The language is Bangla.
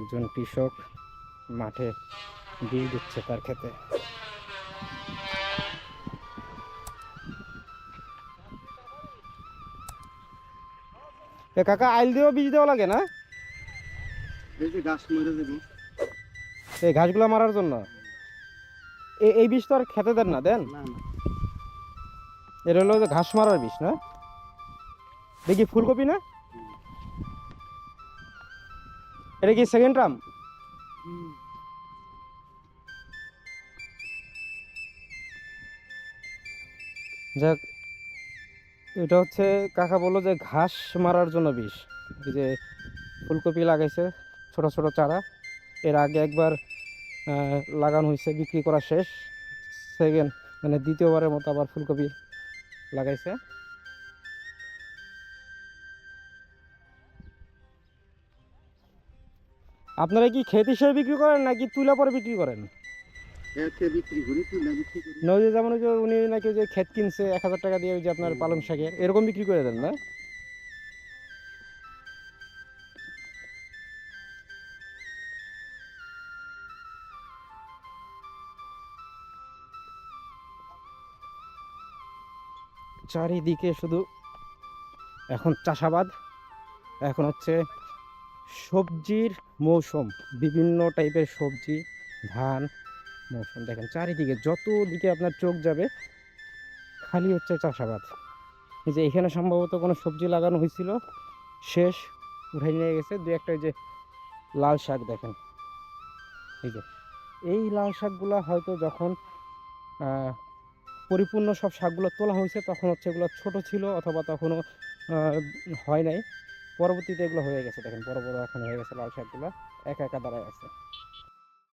একজন কৃষক মাঠে বীজ দিচ্ছে তার এ কাকা আইল দিয়েও বীজ দেওয়া লাগে না? এই যে গাছ মেরে দেবো এই ঘাসগুলো মারার জন্য? এই বিষ তো আর খেতে দেন না দেন? এটা হলো যে ঘাস মারার বিষ না? দেখি ফুলকপি না? এটা কি সেকেন্ড ট্রাম যাক, এটা হচ্ছে কাকা বলল যে ঘাস মারার জন্য বিষ। এই যে ফুলকপি লাগাইছে ছোট ছোট চারা। এর আগে একবার লাগানো হয়েছে, বিক্রি করা শেষ। সেকেন্ড মানে দ্বিতীয়বারের মতো আবার ফুলকপি লাগাইছে। আপনারা কি ক্ষেত হিসেবে বিক্রি করেন নাকি তুলা পরে বিক্রি করেন? নদী যেমন যে উনি নাকি যে ক্ষেত কিনছে এক হাজার টাকা দিয়ে ওই যে আপনার পালং শাকের এরকম বিক্রি করে দেন না? চারিদিকে শুধু এখন চাষাবাদ এখন হচ্ছে সবজির মৌসুম, বিভিন্ন টাইপের সবজি, ধান, মৌসুম। দেখেন, চারিদিকে যত দিকে আপনার চোখ যাবে, খালি হচ্ছে চাষাবাদ। যে এখানে সম্ভবত কোনো সবজি লাগানো হয়েছিল, শেষ উঠাই নিয়ে গেছে। দু একটা যে লাল শাক দেখেন। এই যে, এই লাল শাকগুলো হয়তো যখন পরিপূর্ণ সব শাকগুলো তোলা হয়েছে, তখন হচ্ছে এগুলো ছোট ছিল অথবা তখনও হয় নাই। পরবর্তীতে এগুলো হয়ে গেছে, দেখেন বড় বড় এখন হয়ে গেছে লাল শাকগুলো, একা একা দাঁড়ায় আছে।